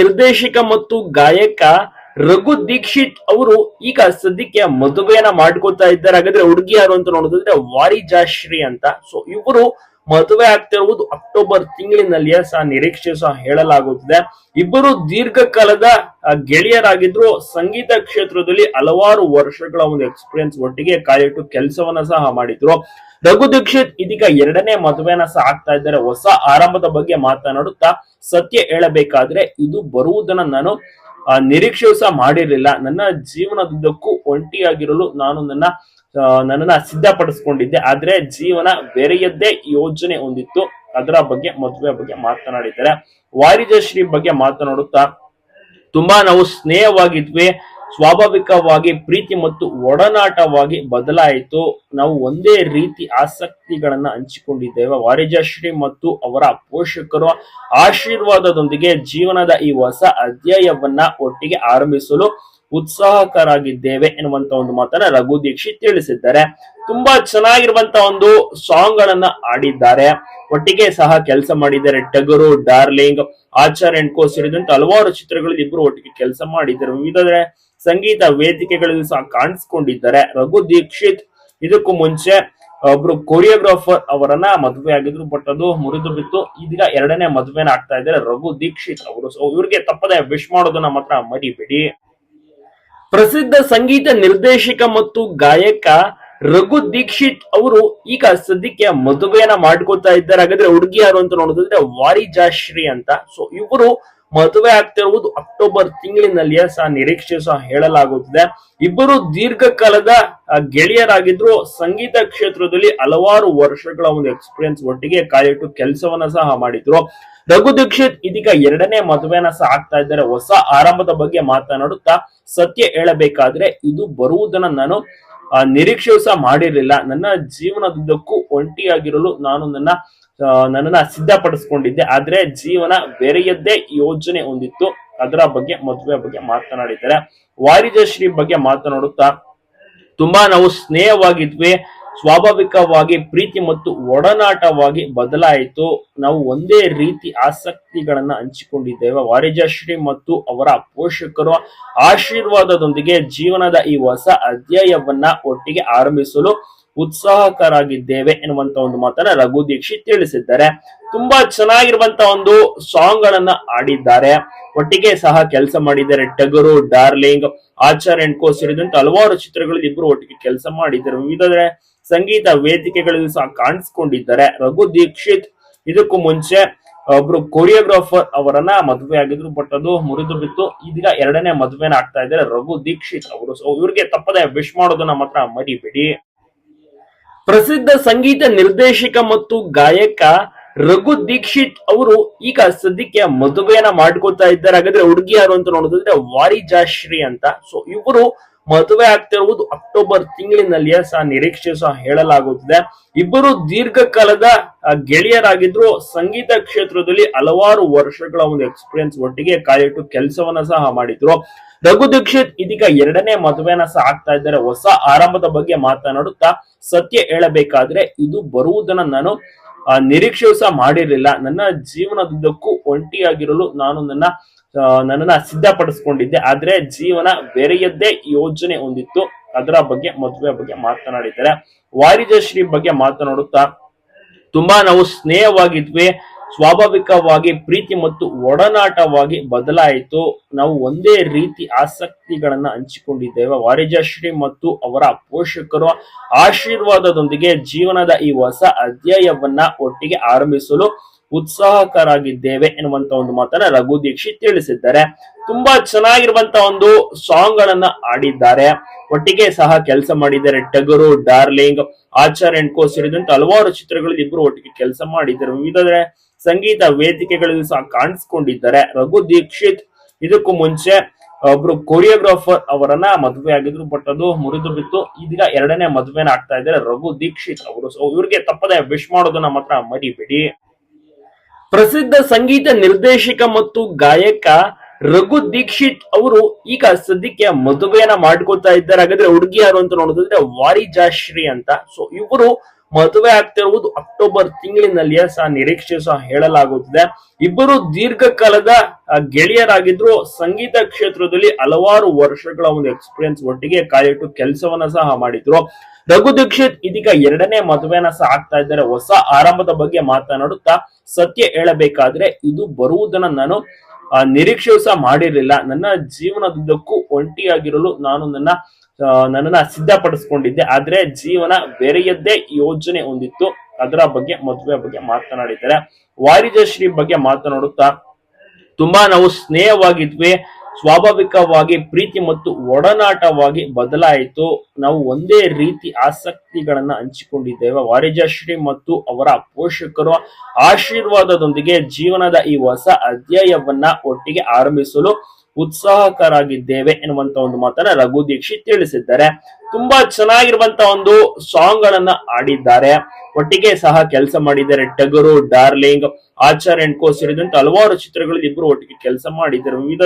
ನಿರ್ದೇಶಕ ಮತ್ತು ಗಾಯಕ ರಘು ದೀಕ್ಷಿತ್ ಅವರು ಈಗ ಸದ್ಯಕ್ಕೆ ಮದುವೆಯನ್ನ ಮಾಡ್ಕೊತಾ ಇದ್ದಾರೆ. ಹಾಗಾದ್ರೆ ಹುಡುಗಿ ಯಾರು ಅಂತ ನೋಡೋದಾದ್ರೆ ವಾರಿಜಾಶ್ರೀ ಅಂತ. ಸೊ ಇವರು ಮದುವೆ ಆಗ್ತಿರುವುದು ಅಕ್ಟೋಬರ್ ತಿಂಗಳಿನಲ್ಲಿ ಸಹ ನಿರೀಕ್ಷೆ ಸಹ ಹೇಳಲಾಗುತ್ತಿದೆ. ಇಬ್ಬರು ದೀರ್ಘಕಾಲದ ಗೆಳೆಯರಾಗಿದ್ರು. ಸಂಗೀತ ಕ್ಷೇತ್ರದಲ್ಲಿ ಹಲವಾರು ವರ್ಷಗಳ ಒಂದು ಎಕ್ಸ್ಪೀರಿಯನ್ಸ್ ಒಟ್ಟಿಗೆ ಕಾಲಿಟ್ಟು ಕೆಲಸವನ್ನ ಸಹ ಮಾಡಿದ್ರು. ರಘು ದೀಕ್ಷಿತ್ ಇದೀಗ ಎರಡನೇ ಮದುವೆನ ಸಹ ಆಗ್ತಾ ಇದ್ದಾರೆ. ಹೊಸ ಆರಂಭದ ಬಗ್ಗೆ ಮಾತನಾಡುತ್ತಾ ಸತ್ಯ ಹೇಳಬೇಕಾದ್ರೆ ಇದು ಬರುವುದನ್ನ ನಾನು ನಿರೀಕ್ಷೆಯು ಸಹ ಮಾಡಿರಲಿಲ್ಲ. ನನ್ನ ಜೀವನದುದ್ದಕ್ಕೂ ಒಂಟಿಯಾಗಿರಲು ನಾನು ನನ್ನ ನನ್ನನ್ನ ಸಿದ್ಧಪಡಿಸ್ಕೊಂಡಿದ್ದೆ. ಆದ್ರೆ ಜೀವನ ಬೇರೆಯದ್ದೇ ಯೋಜನೆ ಹೊಂದಿತ್ತು. ಅದರ ಬಗ್ಗೆ ಮದುವೆ ಬಗ್ಗೆ ಮಾತನಾಡಿದ್ದಾರೆ. ವಾರಿಜಶ್ರೀ ಬಗ್ಗೆ ಮಾತನಾಡುತ್ತಾ, ತುಂಬಾ ನಾವು ಸ್ನೇಹವಾಗಿದ್ವಿ. ಸ್ವಾಭಾವಿಕವಾಗಿ, ಪ್ರೀತಿ ಮತ್ತು ಒಡನಾಟವಾಗಿ ಬದಲಾಯಿತು. ನಾವು ಒಂದೇ ರೀತಿ ಆಸಕ್ತಿಗಳನ್ನ ಹಂಚಿಕೊಂಡಿದ್ದೇವೆ. ವಾರಿಜಶ್ರೀ ಮತ್ತು ಅವರ ಪೋಷಕರು ಆಶೀರ್ವಾದದೊಂದಿಗೆ ಜೀವನದ ಈ ಹೊಸ ಅಧ್ಯಾಯವನ್ನ ಒಟ್ಟಿಗೆ ಆರಂಭಿಸಲು ಉತ್ಸಾಹಕರಾಗಿದ್ದೇವೆ ಎನ್ನುವಂತ ಒಂದು ಮಾತನ್ನ ರಘು ದೀಕ್ಷಿತ್ ತಿಳಿಸಿದ್ದಾರೆ. ತುಂಬಾ ಚೆನ್ನಾಗಿರುವಂತ ಒಂದು ಸಾಂಗ್ ಗಳನ್ನ ಆಡಿದ್ದಾರೆ ಒಟ್ಟಿಗೆ ಸಹ ಕೆಲಸ ಮಾಡಿದ್ದಾರೆ. ಟಗರು, ಡಾರ್ಲಿಂಗ್ ಆಚಾರ್ ಅಂಡ್ ಕೋ ಸೇರಿದಂತೆ ಹಲವಾರು ಚಿತ್ರಗಳಲ್ಲಿ ಇಬ್ಬರು ಒಟ್ಟಿಗೆ ಕೆಲಸ ಮಾಡಿದ್ದಾರೆ. ವಿವಿಧ ಸಂಗೀತ ವೇದಿಕೆಗಳಲ್ಲಿ ಸಹ ಕಾಣಿಸ್ಕೊಂಡಿದ್ದಾರೆ. ರಘು ದೀಕ್ಷಿತ್ ಇದಕ್ಕೂ ಮುಂಚೆ ಒಬ್ರು ಕೊರಿಯೋಗ್ರಾಫರ್ ಅವರನ್ನ ಮದುವೆ ಆಗಿದ್ರು, ಬಟ್ ಅದು ಮುರಿದು ಬಿತ್ತು. ಇದೀಗ ಎರಡನೇ ಮದುವೆನ ಆಗ್ತಾ ಇದ್ದಾರೆ ರಘು ದೀಕ್ಷಿತ್ ಅವರು. ಸೊ ಇವ್ರಿಗೆ ತಪ್ಪದೆ ವಿಶ್ ಮಾಡೋದನ್ನ ಮಾತ್ರ ಮರಿಬೇಡಿ. ಪ್ರಸಿದ್ಧ ಸಂಗೀತ ನಿರ್ದೇಶಕ ಮತ್ತು ಗಾಯಕ ರಘು ದೀಕ್ಷಿತ್ ಅವರು ಈಗ ಸದ್ಯಕ್ಕೆ ಮದುವೆಯನ್ನ ಮಾಡ್ಕೊತಾ ಇದ್ದಾರೆ. ಹಾಗಾದ್ರೆ ಹುಡುಗಿ ಯಾರು ಅಂತ ನೋಡೋದಾದ್ರೆ ವಾರಿಜಾಶ್ರೀ ಅಂತ. ಸೊ ಇವರು ಮದುವೆ ಆಗ್ತಿರುವುದು ಅಕ್ಟೋಬರ್ ತಿಂಗಳಿನಲ್ಲಿಯೇ ಸಹ ನಿರೀಕ್ಷೆ ಸಹ ಹೇಳಲಾಗುತ್ತಿದೆ. ಇಬ್ಬರು ದೀರ್ಘಕಾಲದ ಗೆಳೆಯರಾಗಿದ್ರು. ಸಂಗೀತ ಕ್ಷೇತ್ರದಲ್ಲಿ ಹಲವಾರು ವರ್ಷಗಳ ಒಂದು ಎಕ್ಸ್ಪೀರಿಯನ್ಸ್ ಒಟ್ಟಿಗೆ ಕಾಯಿಟ್ಟು ಕೆಲಸವನ್ನ ಸಹ ಮಾಡಿದ್ರು. ರಘು ದೀಕ್ಷಿತ್ ಇದೀಗ ಎರಡನೇ ಮದುವೆನ ಸಹ ಆಗ್ತಾ ಇದ್ದಾರೆ. ಹೊಸ ಆರಂಭದ ಬಗ್ಗೆ ಮಾತನಾಡುತ್ತಾ ಸತ್ಯ ಹೇಳಬೇಕಾದ್ರೆ ಇದು ಬರುವುದನ್ನ ನಾನು ನಿರೀಕ್ಷೆಯೂ ಸಹ ಮಾಡಿರಲಿಲ್ಲ. ನನ್ನ ಜೀವನದುದ್ದಕ್ಕೂ ಒಂಟಿಯಾಗಿರಲು ನಾನು ನನ್ನ ನನ್ನನ್ನ ಸಿದ್ಧಪಡಿಸ್ಕೊಂಡಿದ್ದೆ. ಆದ್ರೆ ಜೀವನ ಬೇರೆಯದ್ದೇ ಯೋಜನೆ ಹೊಂದಿತ್ತು. ಅದರ ಬಗ್ಗೆ, ಮದುವೆ ಬಗ್ಗೆ ಮಾತನಾಡಿದ್ದಾರೆ. ವಾರಿಜಶ್ರೀ ಬಗ್ಗೆ ಮಾತನಾಡುತ್ತಾ, ತುಂಬಾ ನಾವು ಸ್ನೇಹವಾಗಿದ್ವಿ. ಸ್ವಾಭಾವಿಕವಾಗಿ ಪ್ರೀತಿ ಮತ್ತು ಒಡನಾಟವಾಗಿ ಬದಲಾಯಿತು. ನಾವು ಒಂದೇ ರೀತಿ ಆಸಕ್ತಿಗಳನ್ನ ಹಂಚಿಕೊಂಡಿದ್ದೇವೆ. ವಾರಿಜಶ್ರೀ ಮತ್ತು ಅವರ ಪೋಷಕರು ಆಶೀರ್ವಾದದೊಂದಿಗೆ ಜೀವನದ ಈ ಹೊಸ ಅಧ್ಯಾಯವನ್ನ ಒಟ್ಟಿಗೆ ಆರಂಭಿಸಲು ಉತ್ಸಾಹಕರಾಗಿದ್ದೇವೆ ಎನ್ನುವಂತ ಒಂದು ಮಾತನ್ನ ರಘು ದೀಕ್ಷಿತ್ ತಿಳಿಸಿದ್ದಾರೆ. ತುಂಬಾ ಚೆನ್ನಾಗಿರುವಂತ ಒಂದು ಸಾಂಗ್ ಗಳನ್ನ ಆಡಿದ್ದಾರೆ ಒಟ್ಟಿಗೆ ಸಹ ಕೆಲಸ ಮಾಡಿದ್ದಾರೆ. ಟಗರು, ಡಾರ್ಲಿಂಗ್, ಆಚಾರ್ ಅಂಡ್ ಕೋ ಸೇರಿದಂತೆ ಹಲವಾರು ಚಿತ್ರಗಳಲ್ಲಿ ಇಬ್ರು ಒಟ್ಟಿಗೆ ಕೆಲಸ ಮಾಡಿದ್ದಾರೆ. ವಿವಿಧ ಸಂಗೀತ ವೇದಿಕೆಗಳಲ್ಲಿ ಸಹ ಕಾಣಿಸ್ಕೊಂಡಿದ್ದಾರೆ. ರಘು ದೀಕ್ಷಿತ್ ಇದಕ್ಕೂ ಮುಂಚೆ ಒಬ್ರು ಕೊರಿಯೋಗ್ರಾಫರ್ ಅವರನ್ನ ಮದುವೆ ಆಗಿದ್ರು. ಬಟ್ ಅದು ಮುರಿದು ಬಿತ್ತು. ಇದೀಗ ಎರಡನೇ ಮದುವೆನ ಆಗ್ತಾ ಇದ್ದಾರೆ ರಘು ದೀಕ್ಷಿತ್ ಅವರು. ಸೊ ಇವ್ರಿಗೆ ತಪ್ಪದೆ ವಿಶ್ ಮಾಡೋದನ್ನ ಮಾತ್ರ ಮರಿಬೇಡಿ. ಪ್ರಸಿದ್ಧ ಸಂಗೀತ ನಿರ್ದೇಶಕ ಮತ್ತು ಗಾಯಕ ರಘು ದೀಕ್ಷಿತ್ ಅವರು ಈಗ ಸದ್ಯಕ್ಕೆ ಮದುವೆಯನ್ನ ಮಾಡ್ಕೊತಾ ಇದ್ದಾರೆ. ಹಾಗಾದ್ರೆ ಹುಡುಗಿ ಯಾರು ಅಂತ ನೋಡೋದಾದ್ರೆ ವಾರಿಜಾಶ್ರೀ ಅಂತ. ಸೊ ಇವರು ಮದುವೆ ಆಗ್ತಿರುವುದು ಅಕ್ಟೋಬರ್ ತಿಂಗಳಿನಲ್ಲಿಯೇ ಸಹ ನಿರೀಕ್ಷೆ ಸಹ ಹೇಳಲಾಗುತ್ತಿದೆ. ಇಬ್ಬರು ದೀರ್ಘಕಾಲದ ಗೆಳೆಯರಾಗಿದ್ರು. ಸಂಗೀತ ಕ್ಷೇತ್ರದಲ್ಲಿ ಹಲವಾರು ವರ್ಷಗಳ ಒಂದು ಎಕ್ಸ್ಪೀರಿಯನ್ಸ್ ಒಟ್ಟಿಗೆ ಕಾಯಿಟ್ಟು ಕೆಲಸವನ್ನ ಸಹ ಮಾಡಿದ್ರು. ರಘು ದೀಕ್ಷಿತ್ ಇದೀಗ ಎರಡನೇ ಮದುವೆನ ಸಹ ಆಗ್ತಾ ಇದ್ದಾರೆ. ಹೊಸ ಆರಂಭದ ಬಗ್ಗೆ ಮಾತನಾಡುತ್ತಾ ಸತ್ಯ ಹೇಳಬೇಕಾದ್ರೆ ಇದು ಬರುವುದನ್ನ ನಾನು ನಿರೀಕ್ಷೆಯು ಸಹ ಮಾಡಿರಲಿಲ್ಲ. ನನ್ನ ಜೀವನದುದ್ದಕ್ಕೂ ಒಂಟಿಯಾಗಿರಲು ನಾನು ನನ್ನ ನನ್ನನ್ನ ಸಿದ್ಧಪಡಿಸ್ಕೊಂಡಿದ್ದೆ. ಆದ್ರೆ ಜೀವನ ಬೇರೆಯದ್ದೇ ಯೋಜನೆ ಹೊಂದಿತ್ತು. ಅದರ ಬಗ್ಗೆ ಮದುವೆ ಬಗ್ಗೆ ಮಾತನಾಡಿದ್ದಾರೆ. ವಾರಿಜಶ್ರೀ ಬಗ್ಗೆ ಮಾತನಾಡುತ್ತಾ, ತುಂಬಾ ನಾವು ಸ್ನೇಹವಾಗಿದ್ವಿ. ಸ್ವಾಭಾವಿಕವಾಗಿ, ಪ್ರೀತಿ ಮತ್ತು ಒಡನಾಟವಾಗಿ ಬದಲಾಯಿತು. ನಾವು ಒಂದೇ ರೀತಿ ಆಸಕ್ತಿಗಳನ್ನ ಹಂಚಿಕೊಂಡಿದ್ದೇವೆ. ವಾರಿಜಶ್ರೀ ಮತ್ತು ಅವರ ಪೋಷಕರು ಆಶೀರ್ವಾದದೊಂದಿಗೆ ಜೀವನದ ಈ ಹೊಸ ಅಧ್ಯಾಯವನ್ನ ಒಟ್ಟಿಗೆ ಆರಂಭಿಸಲು ಉತ್ಸಾಹಕರಾಗಿದ್ದೇವೆ ಎನ್ನುವಂತ ಒಂದು ಮಾತನ್ನ ರಘು ದೀಕ್ಷಿತ್ ತಿಳಿಸಿದ್ದಾರೆ. ತುಂಬಾ ಚೆನ್ನಾಗಿರುವಂತ ಒಂದು ಸಾಂಗ್ ಗಳನ್ನ ಆಡಿದ್ದಾರೆ ಒಟ್ಟಿಗೆ ಸಹ ಕೆಲಸ ಮಾಡಿದ್ದಾರೆ. ಟಗರು, ಡಾರ್ಲಿಂಗ್ ಆಚಾರ್ ಅಂಡ್ ಕೋ ಸೇರಿದಂತೆ ಹಲವಾರು ಚಿತ್ರಗಳಲ್ಲಿ ಇಬ್ಬರು ಒಟ್ಟಿಗೆ ಕೆಲಸ ಮಾಡಿದ್ದಾರೆ. ವಿವಿಧ ಸಂಗೀತ ವೇದಿಕೆಗಳಲ್ಲಿ ಸಹ ಕಾಣಿಸ್ಕೊಂಡಿದ್ದಾರೆ. ರಘು ದೀಕ್ಷಿತ್ ಇದಕ್ಕೂ ಮುಂಚೆ ಒಬ್ರು ಕೊರಿಯೋಗ್ರಾಫರ್ ಅವರನ್ನ ಮದುವೆ ಆಗಿದ್ರು. ಬಟ್ ಅದು ಮುರಿದು ಬಿತ್ತು. ಇದೀಗ ಎರಡನೇ ಮದುವೆನ ಆಗ್ತಾ ಇದ್ದಾರೆ ರಘು ದೀಕ್ಷಿತ್ ಅವರು. ಸೊ ಇವ್ರಿಗೆ ತಪ್ಪದೆ ವಿಶ್ ಮಾಡೋದನ್ನ ಮಾತ್ರ ಮರಿಬೇಡಿ. ಪ್ರಸಿದ್ಧ ಸಂಗೀತ ನಿರ್ದೇಶಕ ಮತ್ತು ಗಾಯಕ ರಘು ದೀಕ್ಷಿತ್ ಅವರು ಈಗ ಸದ್ಯಕ್ಕೆ ಮದುವೆಯನ್ನ ಮಾಡ್ಕೊತಾ ಇದ್ದಾರೆ. ಹಾಗಾದ್ರೆ ಹುಡುಗಿ ಯಾರು ಅಂತ ನೋಡೋದಾದ್ರೆ ವಾರಿಜಾಶ್ರೀ ಅಂತ. ಸೊ ಇವರು ಮದುವೆ ಆಗ್ತಿರುವುದು ಅಕ್ಟೋಬರ್ ತಿಂಗಳಿನಲ್ಲಿಯೇ ಸಹ ನಿರೀಕ್ಷೆ ಸಹ ಹೇಳಲಾಗುತ್ತದೆ. ಇಬ್ಬರು ದೀರ್ಘಕಾಲದ ಗೆಳೆಯರಾಗಿದ್ರು. ಸಂಗೀತ ಕ್ಷೇತ್ರದಲ್ಲಿ ಹಲವಾರು ವರ್ಷಗಳ ಒಂದು ಎಕ್ಸ್ಪೀರಿಯನ್ಸ್ ಒಟ್ಟಿಗೆ ಕಾಯಿಟ್ಟು ಕೆಲಸವನ್ನ ಸಹ ಮಾಡಿದ್ರು. ರಘು ದೀಕ್ಷಿತ್ ಇದೀಗ ಎರಡನೇ ಮದುವೆನ ಸಹ ಆಗ್ತಾ ಇದ್ದಾರೆ. ಹೊಸ ಆರಂಭದ ಬಗ್ಗೆ ಮಾತನಾಡುತ್ತಾ ಸತ್ಯ ಹೇಳಬೇಕಾದ್ರೆ ಇದು ಬರುವುದನ್ನ ನಾನು ನಿರೀಕ್ಷೆಯೂ ಸಹ ಮಾಡಿರಲಿಲ್ಲ. ನನ್ನ ಜೀವನದುದ್ದಕ್ಕೂ ಒಂಟಿಯಾಗಿರಲು ನಾನು ನನ್ನ ನನ್ನನ್ನ ಸಿದ್ಧಪಡಿಸ್ಕೊಂಡಿದ್ದೆ. ಆದ್ರೆ ಜೀವನ ಬೇರೆಯದ್ದೇ ಯೋಜನೆ ಹೊಂದಿತ್ತು. ಅದರ ಬಗ್ಗೆ ಮದುವೆ ಬಗ್ಗೆ ಮಾತನಾಡಿದ್ದಾರೆ. ವಾರಿಜಶ್ರೀ ಬಗ್ಗೆ ಮಾತನಾಡುತ್ತಾ, ತುಂಬಾ ನಾವು ಸ್ನೇಹವಾಗಿದ್ವಿ. ಸ್ವಾಭಾವಿಕವಾಗಿ ಪ್ರೀತಿ ಮತ್ತು ಒಡನಾಟವಾಗಿ ಬದಲಾಯಿತು. ನಾವು ಒಂದೇ ರೀತಿ ಆಸಕ್ತಿಗಳನ್ನ ಹಂಚಿಕೊಂಡಿದ್ದೇವೆ. ವಾರಿಜಶ್ರೀ ಮತ್ತು ಅವರ ಪೋಷಕರು ಆಶೀರ್ವಾದದೊಂದಿಗೆ ಜೀವನದ ಈ ಹೊಸ ಅಧ್ಯಾಯವನ್ನ ಒಟ್ಟಿಗೆ ಆರಂಭಿಸಲು ಉತ್ಸಾಹಕರಾಗಿದ್ದೇವೆ ಎನ್ನುವಂತ ಒಂದು ಮಾತನ್ನ ರಘು ದೀಕ್ಷಿತ್ ತಿಳಿಸಿದ್ದಾರೆ. ತುಂಬಾ ಚೆನ್ನಾಗಿರುವಂತ ಒಂದು ಸಾಂಗ್ ಗಳನ್ನ ಆಡಿದ್ದಾರೆ ಒಟ್ಟಿಗೆ ಸಹ ಕೆಲಸ ಮಾಡಿದ್ದಾರೆ. ಟಗರು, ಡಾರ್ಲಿಂಗ್ ಆಚಾರ್ ಅಂಡ್ ಕೋ ಸೇರಿದಂತೆ ಹಲವಾರು ಚಿತ್ರಗಳಲ್ಲಿ ಇಬ್ಬರು ಒಟ್ಟಿಗೆ ಕೆಲಸ ಮಾಡಿದ್ದಾರೆ. ವಿವಿಧ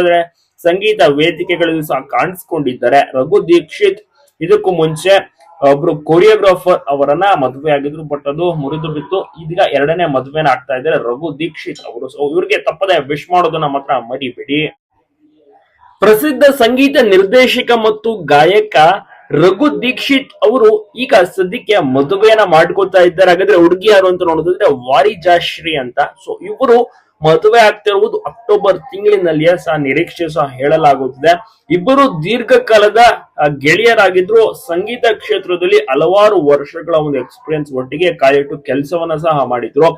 ಸಂಗೀತ ವೇದಿಕೆಗಳಲ್ಲಿ ಸಹ ಕಾಣಿಸ್ಕೊಂಡಿದ್ದಾರೆ. ರಘು ದೀಕ್ಷಿತ್ ಇದಕ್ಕೂ ಮುಂಚೆ ಒಬ್ರು ಕೊರಿಯೋಗ್ರಾಫರ್ ಅವರನ್ನ ಮದುವೆ ಆಗಿದ್ರು, ಬಟ್ ಅದು ಮುರಿದು ಬಿತ್ತು. ಇದೀಗ ಎರಡನೇ ಮದುವೆನ ಆಗ್ತಾ ಇದ್ದಾರೆ ರಘು ದೀಕ್ಷಿತ್ ಅವರು. ಸೊ ಇವ್ರಿಗೆ ತಪ್ಪದೆ ವಿಶ್ ಮಾಡೋದನ್ನ ಮಾತ್ರ ಮರಿಬೇಡಿ. ಪ್ರಸಿದ್ಧ ಸಂಗೀತ ನಿರ್ದೇಶಕ ಮತ್ತು ಗಾಯಕ ರಘು ದೀಕ್ಷಿತ್ ಅವರು ಈಗ ಸದ್ಯಕ್ಕೆ ಮದುವೆಯನ್ನ ಮಾಡ್ಕೊತಾ ಇದ್ದಾರೆ. ಹಾಗಾದ್ರೆ ಹುಡುಗಿ ಯಾರು ಅಂತ ನೋಡೋದಾದ್ರೆ ವಾರಿಜಾಶ್ರೀ ಅಂತ. ಸೊ ಇವರು ಮದುವೆ ಆಗ್ತಿರುವುದು ಅಕ್ಟೋಬರ್ ತಿಂಗಳಿನಲ್ಲಿಯೇ ಸಹ ನಿರೀಕ್ಷೆ ಸಹ ಹೇಳಲಾಗುತ್ತಿದೆ. ಇಬ್ಬರು ದೀರ್ಘಕಾಲದ ಗೆಳೆಯರಾಗಿದ್ರು ಸಂಗೀತ ಕ್ಷೇತ್ರದಲ್ಲಿ ಹಲವಾರು ವರ್ಷಗಳ ಒಂದು ಎಕ್ಸ್ಪೀರಿಯನ್ಸ್ ಒಟ್ಟಿಗೆ ಕಾಯಿಟ್ಟು ಕೆಲಸವನ್ನ ಸಹ ಮಾಡಿದ್ರು.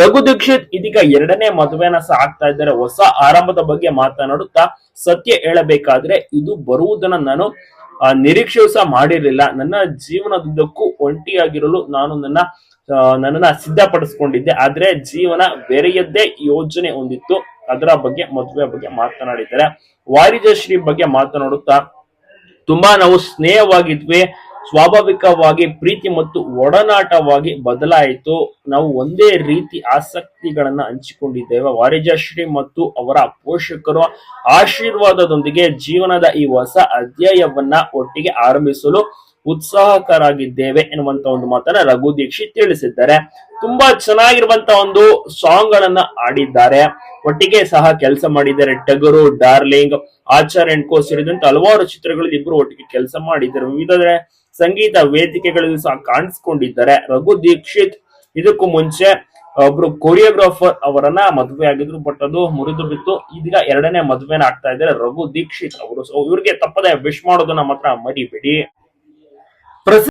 ರಘು ದೀಕ್ಷಿತ್ ಇದೀಗ ಎರಡನೇ ಮದುವೆನ ಸಹ ಆಗ್ತಾ ಇದ್ದಾರೆ. ಹೊಸ ಆರಂಭದ ಬಗ್ಗೆ ಮಾತನಾಡುತ್ತಾ ಸತ್ಯ ಹೇಳಬೇಕಾದ್ರೆ ಇದು ಬರುವುದನ್ನ ನಾನು ನಿರೀಕ್ಷೆಯೂ ಸಹ ಮಾಡಿರಲಿಲ್ಲ. ನನ್ನ ಜೀವನದುದ್ದಕ್ಕೂ ಒಂಟಿಯಾಗಿರಲು ನಾನು ನನ್ನ ನನ್ನನ್ನ ಸಿದ್ಧಪಡಿಸ್ಕೊಂಡಿದ್ದೆ. ಆದ್ರೆ ಜೀವನ ಬೇರೆಯದ್ದೇ ಯೋಜನೆ ಹೊಂದಿತ್ತು ಅದರ ಬಗ್ಗೆ ಮದುವೆ ಬಗ್ಗೆ ಮಾತನಾಡಿದ್ದಾರೆ. ವಾರಿಜಶ್ರೀ ಬಗ್ಗೆ ಮಾತನಾಡುತ್ತಾ, ತುಂಬಾ ನಾವು ಸ್ನೇಹವಾಗಿದ್ವಿ. ಸ್ವಾಭಾವಿಕವಾಗಿ, ಪ್ರೀತಿ ಮತ್ತು ಒಡನಾಟವಾಗಿ ಬದಲಾಯಿತು. ನಾವು ಒಂದೇ ರೀತಿ ಆಸಕ್ತಿಗಳನ್ನ ಹಂಚಿಕೊಂಡಿದ್ದೇವೆ. ವಾರಿಜಶ್ರೀ ಮತ್ತು ಅವರ ಪೋಷಕರು ಆಶೀರ್ವಾದದೊಂದಿಗೆ ಜೀವನದ ಈ ಹೊಸ ಅಧ್ಯಾಯವನ್ನ ಒಟ್ಟಿಗೆ ಆರಂಭಿಸಲು ಉತ್ಸಾಹಕರಾಗಿದ್ದೇವೆ ಎನ್ನುವಂತ ಒಂದು ಮಾತನ್ನ ರಘು ದೀಕ್ಷಿತ್ ತಿಳಿಸಿದ್ದಾರೆ. ತುಂಬಾ ಚೆನ್ನಾಗಿರುವಂತ ಒಂದು ಸಾಂಗ್ ಗಳನ್ನ ಆಡಿದ್ದಾರೆ ಒಟ್ಟಿಗೆ ಸಹ ಕೆಲಸ ಮಾಡಿದ್ದಾರೆ. ಟಗರು, ಡಾರ್ಲಿಂಗ್ ಆಚಾರ್ ಅಂಡ್ ಕೋ ಸೇರಿದಂತೆ ಹಲವಾರು ಚಿತ್ರಗಳಲ್ಲಿ ಇಬ್ಬರು ಒಟ್ಟಿಗೆ ಕೆಲಸ ಮಾಡಿದ್ದಾರೆ. ವಿವಿಧ ಸಂಗೀತ ವೇದಿಕೆಗಳಲ್ಲಿ ಸಹ ಕಾಣಿಸ್ಕೊಂಡಿದ್ದಾರೆ. ರಘು ದೀಕ್ಷಿತ್ ಇದಕ್ಕೂ ಮುಂಚೆ ಒಬ್ರು ಕೊರಿಯೋಗ್ರಾಫರ್ ಅವರನ್ನ ಮದುವೆ ಆಗಿದ್ರು ಬಟ್ ಅದು ಮುರಿದು ಬಿತ್ತು. ಇದೀಗ ಎರಡನೇ ಮದುವೆನ ಆಗ್ತಾ ಇದ್ದಾರೆ ರಘು ದೀಕ್ಷಿತ್ ಅವರು. ಸೊ ಇವ್ರಿಗೆ ತಪ್ಪದೆ ವಿಶ್ ಮಾಡೋದನ್ನ ಮಾತ್ರ ಮರಿಬೇಡಿ.